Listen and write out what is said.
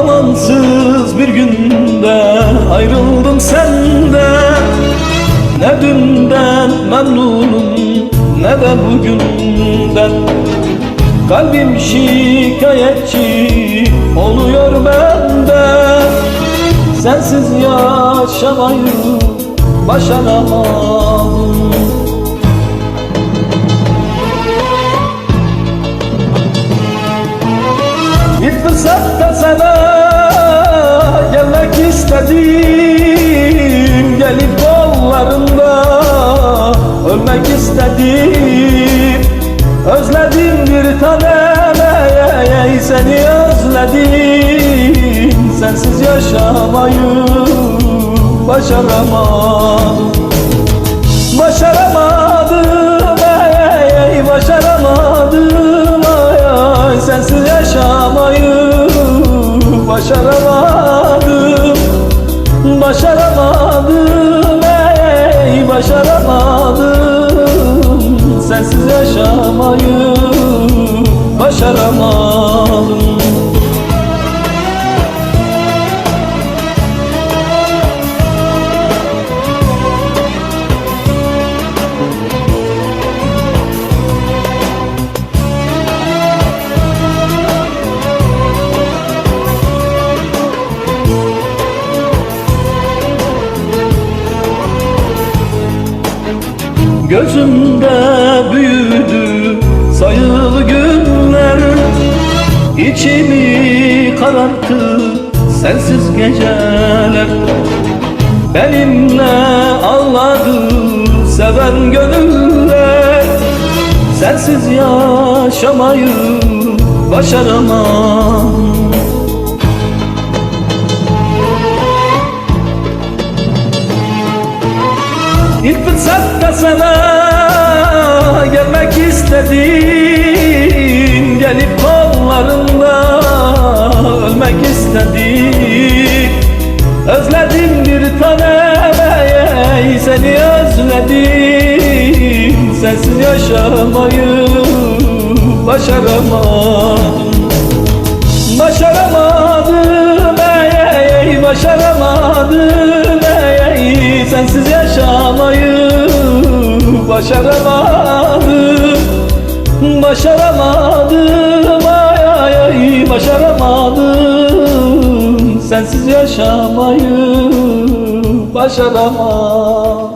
Amansız bir günde ayrıldım senden Ne dünden memnunum ne de bugünden. Kalbim şikayetçi oluyor benden Sensiz yaşamayı başaramadım Bir fırsatta sana gelmek istedim. Gelip kollarında ölmek istedim. Özledim bir tanem ey, seni özledim. Sensiz yaşamayı başaramadım Başaramadım başaramadım Başaramadım ey, başaramadım. Sensiz yaşamayı başaramadım Gözümde büyüdü sayılı günler. İçimi kararttı sensiz geceler. Benimle ağladı seven gönüller. Sensiz yaşamayı başaramam İlk fırsatta sana gelmek istedim Gelip kollarında ölmek istedim Özledim bir tanem seni özledim. Sensiz yaşamayı başaramadım Başaramadım başaramadım Başaramadım. Ay ay ay başaramadım. Sensiz yaşamayı başaramadım